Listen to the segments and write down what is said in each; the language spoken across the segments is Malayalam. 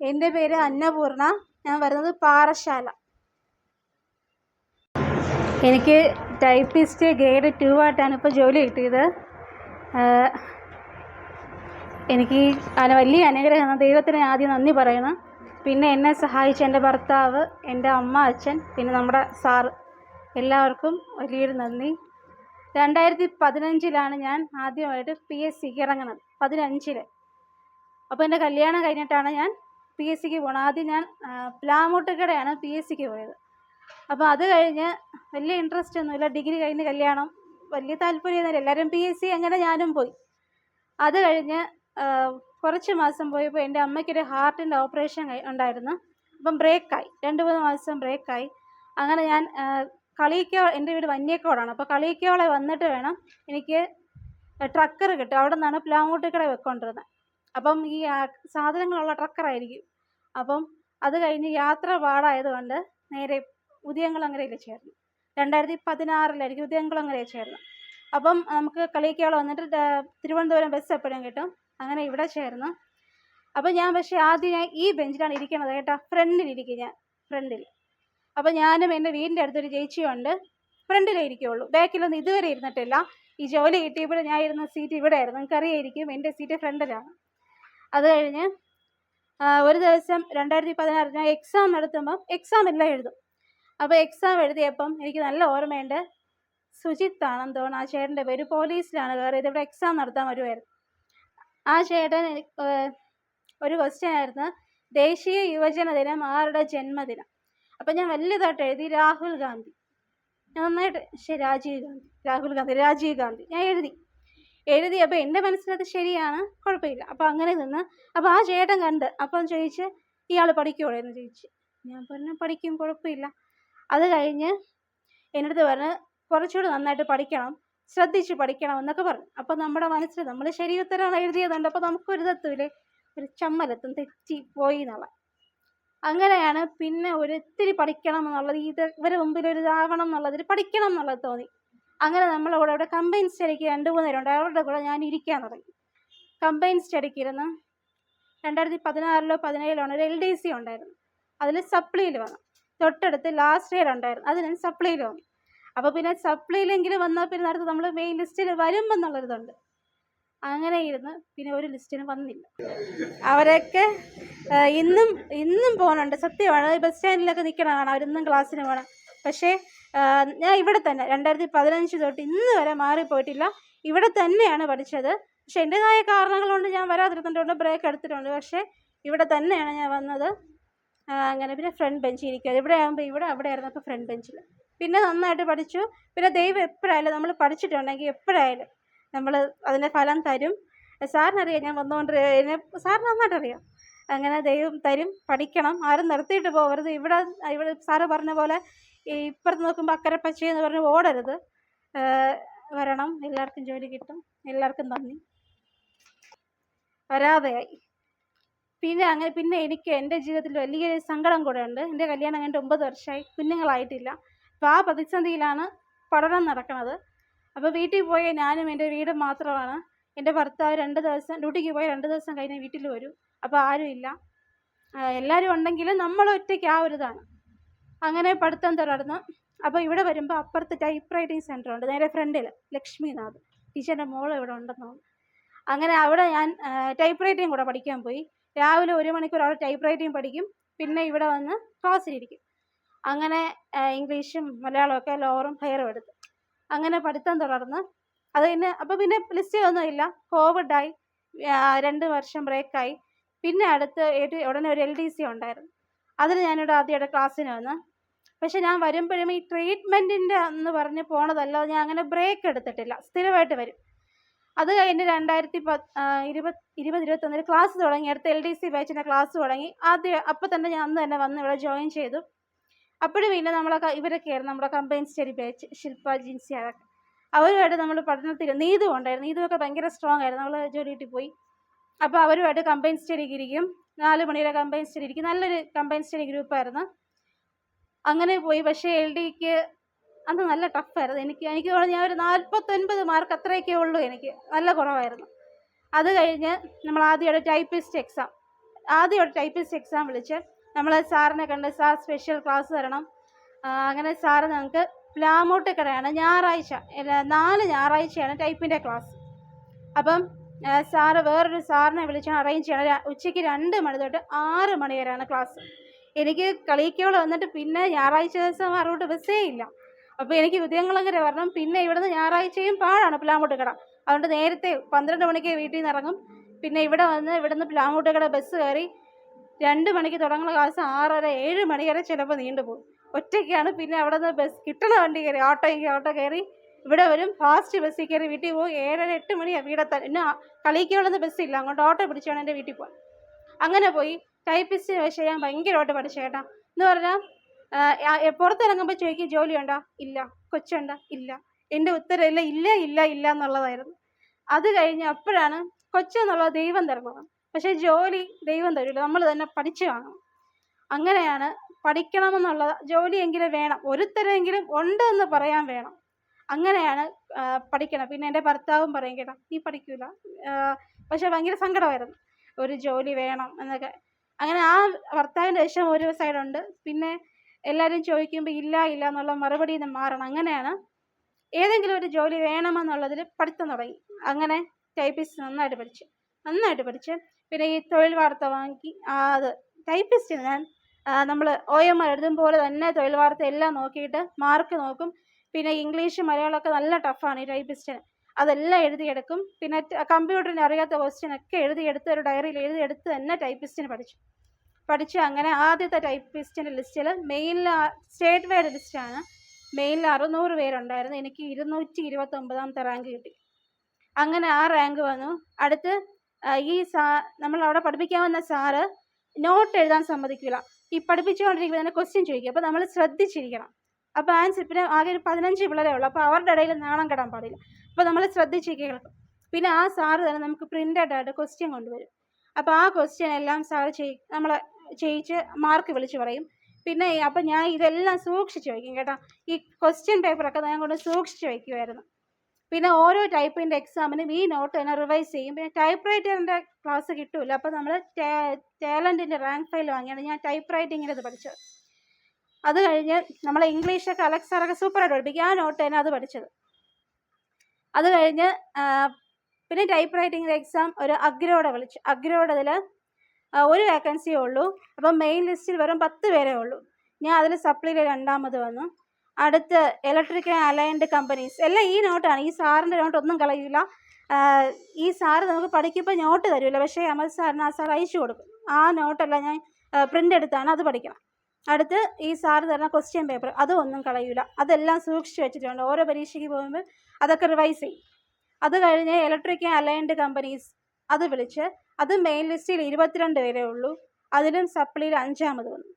എന്റെ പേര് അന്നപൂർണ. ഞാൻ വരുന്നത് പാറശാല എനിക്ക് ടൈപ്പിസ്റ്റ് ഗ്രേഡ് ടു ആയിട്ടാണ് ഇപ്പോൾ ജോലി കിട്ടിയത്. എനിക്ക് അന വലിയ അനുഗ്രഹമാണ് ദൈവത്തിന് ആദ്യം നന്ദി പറയണം. പിന്നെ എന്നെ സഹായിച്ച എന്റെ ഭർത്താവ് എന്റെ അമ്മ അച്ഛൻ പിന്നെ നമ്മുടെ സാറ് എല്ലാവർക്കും വലിയൊരു നന്ദി. രണ്ടായിരത്തി പതിനഞ്ചിലാണ് ഞാൻ ആദ്യമായിട്ട് പി എസ് സിക്ക് ഇറങ്ങുന്നത്. പതിനഞ്ചിൽ അപ്പോൾ എന്റെ കല്യാണം കഴിഞ്ഞിട്ടാണ് ഞാൻ പി എസ് സിക്ക് പോകണം ആദ്യം ഞാൻ പ്ലാമൂട്ടുകടയാണ് പി എസ് സിക്ക് പോയത്. അപ്പോൾ അത് കഴിഞ്ഞ് വലിയ ഇൻട്രസ്റ്റ് ഒന്നുമില്ല. ഡിഗ്രി കഴിഞ്ഞ് കല്യാണം. വലിയ താല്പര്യമൊന്നുമില്ല. എല്ലാവരും പി എസ് സി അങ്ങനെ ഞാനും പോയി. അത് കഴിഞ്ഞ് കുറച്ച് മാസം പോയപ്പോൾ എന്റെ അമ്മയ്ക്കൊരു ഹാർട്ടിന്റെ ഓപ്പറേഷൻ ഉണ്ടായിരുന്നു. അപ്പം ബ്രേക്കായി രണ്ട് മൂന്ന് മാസം ബ്രേക്കായി അങ്ങനെ ഞാൻ കളിക്കോ എന്റെ വീട് വന്യക്കോടാണ്. അപ്പോൾ കളിയിക്കോളെ വന്നിട്ട് വേണം എനിക്ക് ട്രക്കർ കിട്ടും. അവിടെ നിന്നാണ് പ്ലാമൂട്ടിക്കട വെക്കൊണ്ടിരുന്നത് അപ്പം ഈ സാധനങ്ങളുള്ള ട്രക്കറായിരിക്കും അപ്പം അത് കഴിഞ്ഞ് യാത്ര പാടായതുകൊണ്ട് നേരെ ഉദയംകുളങ്ങരയിൽ ചേർന്നു. രണ്ടായിരത്തി പതിനാറിലായിരിക്കും ഉദയംകുളങ്ങരയിൽ ചേർന്നു. അപ്പം നമുക്ക് കളിയിക്കോളം വന്നിട്ട് തിരുവനന്തപുരം ബസ് എപ്പോഴും കിട്ടും. അങ്ങനെ ഇവിടെ ചേർന്നു. അപ്പം ഞാൻ പക്ഷേ ആദ്യം ഞാൻ ഈ ബെഞ്ചിലാണ് ഇരിക്കുന്നത് കേട്ടോ. ഫ്രണ്ടിൽ ഇരിക്കും ഞാൻ ഫ്രണ്ടിൽ. അപ്പം ഞാനും എന്റെ വീടിന്റെ അടുത്തൊരു ചേച്ചിയുണ്ട്. ഫ്രണ്ടിലേ ഇരിക്കുകയുള്ളൂ ബാക്കിലൊന്നും ഇതുവരെ ഇരുന്നിട്ടില്ല. ഈ ജോലി കിട്ടിയപ്പോൾ ഞാൻ ഇരുന്ന സീറ്റ് ഇവിടെ ആയിരുന്നു. നിങ്ങൾക്ക് അറിയായിരിക്കും എന്റെ സീറ്റ് ഫ്രണ്ടിലാണ്. അത് കഴിഞ്ഞ് ഒരു ദിവസം രണ്ടായിരത്തി പതിനാറ് ഞാൻ എക്സാം നടത്തുമ്പം എക്സാം എല്ലാം എഴുതും. അപ്പോൾ എക്സാം എഴുതിയപ്പം എനിക്ക് നല്ല ഓർമ്മയുണ്ട്. സുജിത്ത് ആണെന്ന് തോന്നുന്നു ആ ചേട്ടന്റെ പേര്. പോലീസിലാണ് കയറിയത്. ഇവിടെ എക്സാം നടത്താൻ വരുമായിരുന്നു ആ ചേട്ടൻ ഒരു ക്വസ്റ്റ്യൻ ആയിരുന്നു. ദേശീയ യുവജന ദിനം ആരുടെ ജന്മദിനം? അപ്പം ഞാൻ വലിയതായിട്ട് എഴുതി രാഹുൽ ഗാന്ധി. ഞാൻ നന്നായിട്ട് ശരി രാജീവ് ഗാന്ധി. രാഹുൽ ഗാന്ധി രാജീവ് ഗാന്ധി. ഞാൻ എഴുതി. എഴുതി. അപ്പോൾ എന്റെ മനസ്സിലത് ശരിയാണ്. കുഴപ്പമില്ല. അപ്പോൾ അങ്ങനെ നിന്ന്. അപ്പോൾ ആ ചേട്ടൻ കണ്ട്. അപ്പം ചോദിച്ച് ഇയാൾ പഠിക്കുമോ എന്ന് ചോദിച്ചു. ഞാൻ പറഞ്ഞു പഠിക്കും. കുഴപ്പമില്ല. അത് കഴിഞ്ഞ് എന്റെ അടുത്ത് പറഞ്ഞ് കുറച്ചുകൂടി നന്നായിട്ട് പഠിക്കണം. ശ്രദ്ധിച്ച് പഠിക്കണം എന്നൊക്കെ പറഞ്ഞു. അപ്പം നമ്മുടെ മനസ്സിൽ നമ്മൾ ശരി ഉത്തരമാണ് എഴുതിയതുണ്ട്. അപ്പോൾ നമുക്കൊരു തത്വമില്ലേ ഒരു ചമ്മലെത്തും തെറ്റി പോയി എന്നുള്ള അങ്ങനെയാണ് പിന്നെ ഒരു ഇത്തിരി പഠിക്കണം എന്നുള്ളത്. ഇത് ഇവരെ മുമ്പിൽ ഒരു ഇതാവണം എന്നുള്ളതിൽ പഠിക്കണം എന്നുള്ളത് തോന്നി. അങ്ങനെ നമ്മളവിടെ അവിടെ കമ്പൈൻ സ്റ്റഡിക്ക് രണ്ട് മൂന്ന് പേരുണ്ട്. അവരുടെ കൂടെ ഞാൻ ഇരിക്കാൻ തുടങ്ങി. കമ്പൈൻ സ്റ്റഡിക്ക് ഇരുന്ന് രണ്ടായിരത്തി പതിനാറിലോ പതിനേഴിലോ ഒരു എൽ ഡി സി ഉണ്ടായിരുന്നു. അതിൽ സപ്ലിയിൽ വന്നു. തൊട്ടടുത്ത് ലാസ്റ്റ് ഇയർ ഉണ്ടായിരുന്നു. അത് സപ്ലിയിൽ വന്നു. അപ്പോൾ പിന്നെ സപ്ലിയിലെങ്കിലും വന്നാൽ പിന്നെ അടുത്ത് നമ്മൾ മെയിൻ ലിസ്റ്റിൽ വരുമ്പോൾ എന്നുള്ളൊരിതുണ്ട് അങ്ങനെ ഇരുന്ന് പിന്നെ ഒരു ലിസ്റ്റിന് വന്നില്ല. അവരൊക്കെ ഇന്നും ഇന്നും പോകുന്നുണ്ട് സത്യമാണ്. ബസ് സ്റ്റാൻഡിലൊക്കെ നിൽക്കണ കാണാം. അവരിന്നും ക്ലാസ്സിന് പോകണം പക്ഷേ ഞാൻ ഇവിടെ തന്നെ രണ്ടായിരത്തി പതിനഞ്ച് തൊട്ട് ഇന്ന് വരെ മാറിപ്പോയിട്ടില്ല. ഇവിടെ തന്നെയാണ് പഠിച്ചത്. പക്ഷെ എന്റെതായ കാരണങ്ങൾ കൊണ്ട് ഞാൻ വരാതിരുന്നിട്ടുണ്ട് ബ്രേക്ക് എടുത്തിട്ടുണ്ട്. പക്ഷേ ഇവിടെ തന്നെയാണ് ഞാൻ വന്നത്. അങ്ങനെ പിന്നെ ഫ്രണ്ട് ബെഞ്ച് ഇരിക്കുക ഇവിടെ ആകുമ്പോൾ ഇവിടെ അവിടെ ആയിരുന്നു അപ്പോൾ ഫ്രണ്ട് ബെഞ്ചിൽ പിന്നെ നന്നായിട്ട് പഠിച്ചു. പിന്നെ ദൈവം എപ്പോഴായാലും നമ്മൾ പഠിച്ചിട്ടുണ്ടെങ്കിൽ എപ്പോഴായാലും നമ്മൾ അതിന്റെ ഫലം തരും. സാറിനറിയാം ഞാൻ വന്നുകൊണ്ട് എന്നെ സാറിന് നന്നായിട്ട് അറിയാം അങ്ങനെ ദൈവം തരും പഠിക്കണം. ആരും നിർത്തിയിട്ട് പോകരുത് ഇവിടെ ഇവിടെ സാറ് പറഞ്ഞ പോലെ ഈ ഇപ്പുറത്ത് നോക്കുമ്പോൾ അക്കരെ പച്ച എന്ന് പറഞ്ഞ് ഓടരുത്. വരണം. എല്ലാവർക്കും ജോലി കിട്ടും. എല്ലാവർക്കും നന്ദി. വരാതെയായി. പിന്നെ അങ്ങനെ പിന്നെ എനിക്ക് എന്റെ ജീവിതത്തിൽ വലിയ സങ്കടം കൂടെ ഉണ്ട്. എന്റെ കല്യാണം കഴിഞ്ഞിട്ട് ഒമ്പത് വർഷമായി. കുഞ്ഞുങ്ങളായിട്ടില്ല. അപ്പോൾ ആ പ്രതിസന്ധിയിലാണ് പഠനം നടക്കുന്നത്. അപ്പോൾ വീട്ടിൽ പോയി ഞാനും എന്റെ വീടും മാത്രമാണ്. എന്റെ ഭർത്താവ് രണ്ട് ദിവസം ഡ്യൂട്ടിക്ക് പോയി രണ്ട് ദിവസം കഴിഞ്ഞ് വീട്ടിൽ വരും. അപ്പോൾ ആരും ഇല്ല. എല്ലാവരും ഉണ്ടെങ്കിൽ നമ്മൾ ഒറ്റയ്ക്ക് ആ ഒരു ഇതാണ്. അങ്ങനെ പഠിത്തം തുടർന്നു. അപ്പോൾ ഇവിടെ വരുമ്പോൾ അപ്പുറത്ത് ടൈപ്പ് റൈറ്റിംഗ് സെന്റർ ഉണ്ട്. നേരെ ഫ്രണ്ടിൽ ലക്ഷ്മിനാഥ്. ടീച്ചറിന്റെ മോൾ ഇവിടെ ഉണ്ടെന്ന് അങ്ങനെ അവിടെ ഞാൻ ടൈപ്പ് റൈറ്റിംഗ് കൂടെ പഠിക്കാൻ പോയി. രാവിലെ ഒരു മണിക്കൂർ അവിടെ ടൈപ്പ് റൈറ്റിംഗ് പഠിക്കും. പിന്നെ ഇവിടെ വന്ന് ക്ലാസ്സിലിരിക്കും അങ്ങനെ ഇംഗ്ലീഷും മലയാളമൊക്കെ ലോറും ഹയറും എടുത്തു. അങ്ങനെ പഠിത്തം തുടർന്ന് അത് പിന്നെ അപ്പോൾ പിന്നെ ലിസ്റ്റിലൊന്നുമില്ല കോവിഡായി രണ്ട് വർഷം ബ്രേക്കായി പിന്നെ അടുത്ത് ഉടനെ ഒരു എൽ ഡി സി ഉണ്ടായിരുന്നു. അതിന് ഞാനിവിടെ ആദ്യമായിട്ട് ക്ലാസ്സിന് വന്ന്. പക്ഷെ ഞാൻ വരുമ്പോഴും ഈ ട്രീറ്റ്മെന്റിന്റെ എന്ന് പറഞ്ഞ് പോണതല്ല ഞാൻ അങ്ങനെ ബ്രേക്ക് എടുത്തിട്ടില്ല. സ്ഥിരമായിട്ട് വരും. അത് കഴിഞ്ഞ് രണ്ടായിരത്തി പത്ത് ഇരുപത് ഇരുപത് ഇരുപത്തൊന്നിൽ ക്ലാസ് തുടങ്ങി. അടുത്ത എൽ ഡി സി ബാച്ചിന്റെ ക്ലാസ് തുടങ്ങി. ആദ്യം അപ്പോൾ തന്നെ ഞാൻ അന്ന് തന്നെ വന്ന് ഇവിടെ ജോയിൻ ചെയ്തു. അപ്പോഴും പിന്നെ നമ്മളെ ഇവരൊക്കെയായിരുന്നു നമ്മുടെ combine study batch Shilpa Jincy അതൊക്കെ. അവരുമായിട്ട് നമ്മൾ പഠനത്തിൽ നീതു ഉണ്ടായിരുന്നു. നീതുവൊക്കെ ഭയങ്കര സ്ട്രോങ് ആയിരുന്നു. നമ്മൾ ജോലി പോയി. അപ്പോൾ അവരുമായിട്ട് കമ്പൈൻ സ്റ്റഡിക്ക് ഇരിക്കും. നാല് മണിയുടെ കമ്പൈൻ സ്റ്റഡി ഇരിക്കും. നല്ലൊരു കമ്പൈൻ സ്റ്റഡി ഗ്രൂപ്പായിരുന്നു അങ്ങനെ പോയി. പക്ഷേ എൽ ഡിക്ക് അന്ന് നല്ല ടഫായിരുന്നു എനിക്ക് എനിക്ക് ഞാൻ ഒരു നാൽപ്പത്തൊൻപത് മാർക്ക് അത്രയൊക്കെ ഉള്ളൂ എനിക്ക്. നല്ല കുറവായിരുന്നു. അത് കഴിഞ്ഞ് നമ്മൾ ആദ്യമായിട്ട് ടൈപ്പിസ്റ്റ് എക്സാം ആദ്യം ഒരു ടൈപ്പിസ്റ്റ് എക്സാം വിളിച്ച് നമ്മൾ സാറിനെ കണ്ട് സാർ സ്പെഷ്യൽ ക്ലാസ് തരണം. അങ്ങനെ സാറ് ഞങ്ങൾക്ക് പ്ലാമൂട്ടിക്കടയാണ് ഞായറാഴ്ച നാല് ഞായറാഴ്ചയാണ് ടൈപ്പിന്റെ ക്ലാസ്. അപ്പം സാറ് വേറൊരു സാറിനെ വിളിച്ചാണ് അറേഞ്ച് ചെയ്യണം ഉച്ചയ്ക്ക് രണ്ട് മണി തൊട്ട് ആറ് മണി വരെയാണ് ക്ലാസ് എനിക്ക് കളിക്കോളം വന്നിട്ട് പിന്നെ ഞായറാഴ്ച ദിവസം അറിവിട്ട് ബസ്സേ ഇല്ല അപ്പോൾ എനിക്ക് ഉദയങ്ങളങ്ങനെ വരണം. പിന്നെ ഇവിടുന്ന് ഞായറാഴ്ചയും പാടാണ് പ്ലാമൂട്ടുകട അതുകൊണ്ട് നേരത്തെ പന്ത്രണ്ട് മണിക്ക് വീട്ടിൽ നിന്ന് ഇറങ്ങും. പിന്നെ ഇവിടെ വന്ന് ഇവിടുന്ന് പ്ലാമൂട്ടുകട ബസ് കയറി രണ്ട് മണിക്ക് തുടങ്ങുന്ന ക്ലാസ് ആറര ഏഴ് മണി വരെ ചിലപ്പോൾ നീണ്ടുപോകും. ഒറ്റയ്ക്കാണ്. പിന്നെ അവിടെ നിന്ന് ബസ് കിട്ടുന്ന വണ്ടി കയറി ഓട്ടോ ഓട്ടോ കയറി ഇവിടെ വരും. ഫാസ്റ്റ് ബസ്സിൽ കയറി വീട്ടിൽ പോകും. ഏഴര എട്ട് മണിയാണ് വീടെത്താൻ പിന്നെ കളിക്കുള്ള ബസ്സില്ല അങ്ങോട്ട് ഓട്ടോ പിടിച്ചാണ് എന്റെ വീട്ടിൽ പോകാൻ അങ്ങനെ പോയി. ടൈപ്പിസ്റ്റ് പക്ഷേ ഞാൻ ഭയങ്കരമായിട്ട് പഠിച്ചു കേട്ടാ എന്ന് പറഞ്ഞാൽ പുറത്തിറങ്ങുമ്പോൾ ചോദിക്കും ജോലിയുണ്ടോ ഇല്ല. കൊച്ചുണ്ടോ ഇല്ല. എന്റെ ഉത്തരവില്ല ഇല്ല ഇല്ല ഇല്ല എന്നുള്ളതായിരുന്നു. അത് കഴിഞ്ഞ് അപ്പോഴാണ് കൊച്ചെന്നുള്ളത് ദൈവം തരുന്നത്. പക്ഷേ ജോലി ദൈവം തരില്ല നമ്മൾ തന്നെ പഠിച്ചു വാങ്ങണം അങ്ങനെയാണ് പഠിക്കണമെന്നുള്ള ജോലിയെങ്കിലും വേണം. ഒരുത്തരെങ്കിലും ഉണ്ട് എന്ന് പറയാൻ വേണം. അങ്ങനെയാണ് പഠിക്കണം. പിന്നെ എന്റെ ഭർത്താവും പറയും കേട്ടോ നീ പഠിക്കൂല. പക്ഷെ ഭയങ്കര സങ്കടമായിരുന്നു. ഒരു ജോലി വേണം എന്നൊക്കെ. അങ്ങനെ ആ ഭർത്താവിന്റെ വിഷയം ഒരു സൈഡുണ്ട്. പിന്നെ എല്ലാവരും ചോദിക്കുമ്പോൾ ഇല്ല ഇല്ല എന്നുള്ള മറുപടിയിൽ നിന്ന് മാറണം. അങ്ങനെയാണ് ഏതെങ്കിലും ഒരു ജോലി വേണമെന്നുള്ളതിൽ പഠിത്തം തുടങ്ങി. അങ്ങനെ ടൈപ്പിസ്റ്റ് നന്നായിട്ട് പഠിച്ചു നന്നായിട്ട് പഠിച്ച്. പിന്നെ ഈ തൊഴിൽ വാർത്ത വാങ്ങി അത് ടൈപ്പിസ്റ്റ് ഞാൻ നമ്മൾ ഒ എം എഴുതും പോലെ തന്നെ തൊഴിൽ വാർത്ത എല്ലാം നോക്കിയിട്ട് മാർക്ക് നോക്കും. പിന്നെ ഇംഗ്ലീഷ് മലയാളമൊക്കെ നല്ല ടഫാണ് ഈ ടൈപ്പിസ്റ്റിന് അതെല്ലാം എഴുതിയെടുക്കും. പിന്നെ കമ്പ്യൂട്ടറിന് അറിയാത്ത ക്വസ്റ്റ്യൻ ഒക്കെ എഴുതിയെടുത്ത് ഒരു ഡയറിയിൽ എഴുതിയെടുത്ത് തന്നെ ടൈപ്പിസ്റ്റിന് പഠിച്ചു. പഠിച്ച് അങ്ങനെ ആദ്യത്തെ ടൈപ്പിസ്റ്റിന്റെ ലിസ്റ്റിൽ മെയിനിൽ സ്റ്റേറ്റ് വൈഡ് ലിസ്റ്റാണ് മെയിനിൽ അറുന്നൂറ് പേരുണ്ടായിരുന്നു. എനിക്ക് ഇരുന്നൂറ്റി ഇരുപത്തൊമ്പതാമത്തെ റാങ്ക് കിട്ടി. അങ്ങനെ ആ റാങ്ക് വന്നു. അടുത്ത് ഈ സാ നമ്മൾ അവിടെ പഠിപ്പിക്കാൻ വന്ന സാറ് നോട്ട് എഴുതാൻ സമ്മതിക്കില്ല ഈ പഠിപ്പിച്ചുകൊണ്ടിരിക്കുമ്പോൾ തന്നെ ക്വസ്റ്റ്യൻ ചോദിക്കും. അപ്പോൾ നമ്മൾ ശ്രദ്ധിച്ചിരിക്കണം. അപ്പോൾ ആൻസർ പിന്നെ ആകെ ഒരു പതിനഞ്ച് പിള്ളേരേ ഉള്ളൂ. അപ്പോൾ അവരുടെ ഇടയിൽ നാണം കെടാൻ പാടില്ല. അപ്പോൾ നമ്മൾ ശ്രദ്ധിച്ച് കേൾക്കും. പിന്നെ ആ സാറ് തന്നെ നമുക്ക് പ്രിന്റഡ് ആയിട്ട് ക്വസ്റ്റ്യൻ കൊണ്ടുവരും. അപ്പോൾ ആ ക്വസ്റ്റ്യൻ എല്ലാം സാറ് ചെയ് നമ്മൾ ചെയ്യിച്ച് മാർക്ക് വിളിച്ച് പറയും. പിന്നെ അപ്പം ഞാൻ ഇതെല്ലാം സൂക്ഷിച്ച് വയ്ക്കും കേട്ടോ. ഈ ക്വസ്റ്റ്യൻ പേപ്പറൊക്കെ ഞാൻ കൊണ്ട് സൂക്ഷിച്ച് വയ്ക്കുമായിരുന്നു പിന്നെ ഓരോ ടൈപ്പിന്റെ എക്സാമിനും ഈ നോട്ട് തന്നെ റിവൈസ് ചെയ്യും. പിന്നെ ടൈപ്പ് റൈറ്ററിന്റെ ക്ലാസ് കിട്ടില്ല അപ്പോൾ നമ്മൾ ടാലന്റിന്റെ റാങ്ക് ഫയൽ വാങ്ങിയാണ്. ഞാൻ ടൈപ്പ് റൈറ്റിങ്ങിന്റെ പഠിച്ചത്. അത് കഴിഞ്ഞ് നമ്മൾ ഇംഗ്ലീഷൊക്കെ അലക്സ് സാറൊക്കെ സൂപ്പറായിട്ട് പഠിപ്പിക്കും. ആ നോട്ട് തന്നെ അത് പഠിച്ചത്. അത് കഴിഞ്ഞ് പിന്നെ ടൈപ്പ് റൈറ്റിങ്ങിന്റെ എക്സാം ഒരു അഗ്രോടെ വിളിച്ചു. അഗ്രോടതിൽ ഒരു വേക്കൻസിയേ ഉള്ളൂ. അപ്പം മെയിൻ ലിസ്റ്റിൽ വെറും പത്ത് പേരേ ഉള്ളൂ. ഞാൻ അതിൽ സപ്ലിയിൽ രണ്ടാമത് വന്നു. അടുത്ത് ഇലക്ട്രിക്കൽ അലൈൻഡ് കമ്പനീസ് എല്ലാം ഈ നോട്ടാണ് ഈ സാറിന്റെ നോട്ട് ഒന്നും കളയില്ല ഈ സാറ് നമുക്ക് പഠിക്കുമ്പോൾ നോട്ട് തരില്ല പക്ഷേ അമൽ സാറിന് ആ സാർ അയച്ചു കൊടുക്കും. ആ നോട്ടെല്ലാം ഞാൻ പ്രിന്റ് എടുത്താണ് അത് പഠിക്കണം. അടുത്ത് ഈ സാറ് തരുന്ന ക്വസ്റ്റ്യൻ പേപ്പർ അതും ഒന്നും കളയില്ല അതെല്ലാം സൂക്ഷിച്ച് വെച്ചിട്ടുണ്ട്. ഓരോ പരീക്ഷയ്ക്ക് പോകുമ്പോൾ അതൊക്കെ റിവൈസ് ചെയ്യും. അത് കഴിഞ്ഞ് ഇലക്ട്രിക്കൽ അലൈൻഡ് കമ്പനീസ് അത് വിളിച്ച് അത് മെയിൻ ലിസ്റ്റിൽ ഇരുപത്തിരണ്ട് പേരേ ഉള്ളൂ. അതിലും സപ്ലിയിൽ അഞ്ചാമത് വന്നു.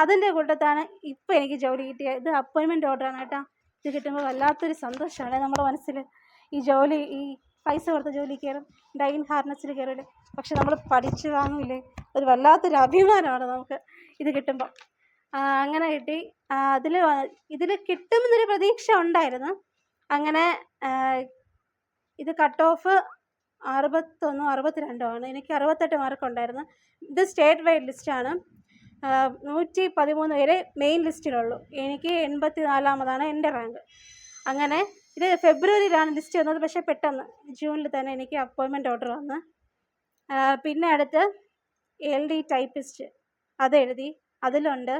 അതിന്റെ കൂട്ടത്താണ് ഇപ്പോൾ എനിക്ക് ജോലി കിട്ടിയത്. ഇത് അപ്പോയിൻമെന്റ് ഓർഡറാണ് കേട്ടോ. ഇത് കിട്ടുമ്പോൾ വല്ലാത്തൊരു സന്തോഷമാണ് നമ്മുടെ മനസ്സിൽ. ഈ ജോലി ഈ പൈസ കൊടുത്ത ജോലി കയറും ഡൈൻ ഹാർനസ്സിൽ കയറില്ലേ പക്ഷെ നമ്മൾ പഠിച്ചു വാങ്ങില്ലേ ഒരു വല്ലാത്തൊരു അഭിമാനമാണ് നമുക്ക് ഇത് കിട്ടുമ്പോൾ. അങ്ങനെ കിട്ടി. അതിൽ ഇതിൽ കിട്ടുമെന്നൊരു പ്രതീക്ഷ ഉണ്ടായിരുന്നു. അങ്ങനെ ഇത് കട്ട് ഓഫ് അറുപത്തൊന്നോ അറുപത്തിരണ്ടോ ആണ്. എനിക്ക് അറുപത്തെട്ട് മാർക്ക് ഉണ്ടായിരുന്നു. ഇത് സ്റ്റേറ്റ് വൈഡ് ലിസ്റ്റാണ് നൂറ്റി പതിമൂന്ന് പേര് മെയിൻ ലിസ്റ്റിലുള്ളൂ എനിക്ക് എൺപത്തി നാലാമതാണ് എന്റെ റാങ്ക് അങ്ങനെ ഇത് ഫെബ്രുവരിയിലാണ് ലിസ്റ്റ് വന്നത് പക്ഷേ പെട്ടെന്ന്. ജൂണിൽ തന്നെ എനിക്ക് അപ്പോയിൻമെന്റ് ഓർഡർ വന്ന്. പിന്നെ അടുത്ത് എൽ ഡി ടൈപ്പിസ്റ്റ് അത് എഴുതി അതിലുണ്ട്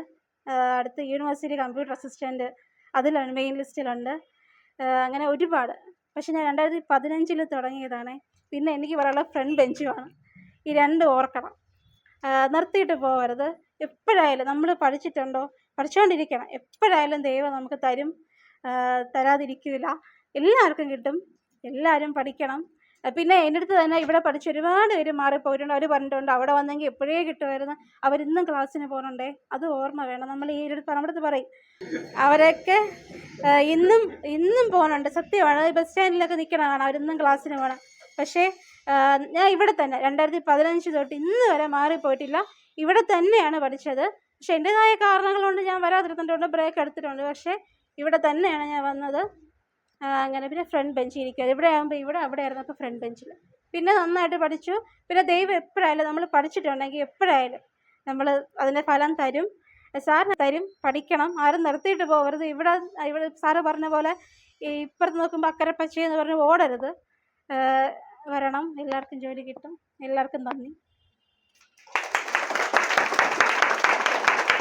അടുത്ത് യൂണിവേഴ്സിറ്റി കമ്പ്യൂട്ടർ അസിസ്റ്റന്റ് അതിലുണ്ട് മെയിൻ ലിസ്റ്റിലുണ്ട് അങ്ങനെ ഒരുപാട്. പക്ഷേ ഞാൻ രണ്ടായിരത്തി പതിനഞ്ചിൽ തുടങ്ങിയതാണ്. പിന്നെ എനിക്ക് പറയാനുള്ള ഫ്രണ്ട് ബെഞ്ചുമാണ് ഈ രണ്ട് ഓർക്കണം. നിർത്തിയിട്ട് പോകരുത് എപ്പോഴായാലും നമ്മൾ പഠിച്ചിട്ടുണ്ടോ? പഠിച്ചുകൊണ്ടിരിക്കണം എപ്പോഴായാലും ദൈവം നമുക്ക് തരും. തരാതിരിക്കില്ല. എല്ലാവർക്കും കിട്ടും. എല്ലാവരും പഠിക്കണം. പിന്നെ എന്റെ അടുത്ത് തന്നെ ഇവിടെ പഠിച്ച ഒരുപാട് പേര് മാറിപ്പോയിട്ടുണ്ട്. അവർ പറഞ്ഞിട്ടുണ്ട് അവിടെ വന്നെങ്കിൽ എപ്പോഴേ കിട്ടുമായിരുന്നു? അവരിന്നും ക്ലാസ്സിന് പോകുന്നുണ്ടേ? അത് ഓർമ്മ വേണം. നമ്മൾ ഈ ഒരു നമ്മുടെ പറയും. അവരൊക്കെ ഇന്നും ഇന്നും പോകുന്നുണ്ട്. സത്യമാണ്. ബസ് സ്റ്റാൻഡിലൊക്കെ നിൽക്കണതാണ്. അവരിന്നും ക്ലാസ്സിന് പോകണം. പക്ഷേ ഞാൻ ഇവിടെ തന്നെ രണ്ടായിരത്തി പതിനഞ്ച് തൊട്ട് ഇന്ന് വരെ മാറിപ്പോയിട്ടില്ല. ഇവിടെ തന്നെയാണ് പഠിച്ചത്. പക്ഷെ എന്റെതായ കാരണങ്ങൾ കൊണ്ട് ഞാൻ വരാതിരുന്നിട്ടുണ്ട്. ബ്രേക്ക് എടുത്തിട്ടുണ്ട്. പക്ഷേ ഇവിടെ തന്നെയാണ് ഞാൻ വന്നത്. അങ്ങനെ പിന്നെ ഫ്രണ്ട് ബെഞ്ചിൽ ഇരിക്കുക ഇവിടെ ആകുമ്പോൾ ഇവിടെ അവിടെ ആയിരുന്നപ്പോൾ ഫ്രണ്ട് ബെഞ്ചിൽ പിന്നെ നന്നായിട്ട് പഠിച്ചു. പിന്നെ ദൈവം എപ്പോഴായാലും നമ്മൾ പഠിച്ചിട്ടുണ്ടെങ്കിൽ എപ്പോഴായാലും നമ്മൾ അതിന്റെ ഫലം തരും. സാറിന് തരും. പഠിക്കണം. ആരും നിർത്തിയിട്ട് പോകരുത് ഇവിടെ ഇവിടെ സാറ് പറഞ്ഞ പോലെ ഇപ്പുറത്ത് നോക്കുമ്പോൾ അക്കരെ പച്ചയെന്ന് പറഞ്ഞ് ഓടരുത്. വരണം. എല്ലാവർക്കും ജോലി കിട്ടും. എല്ലാവർക്കും നന്ദി.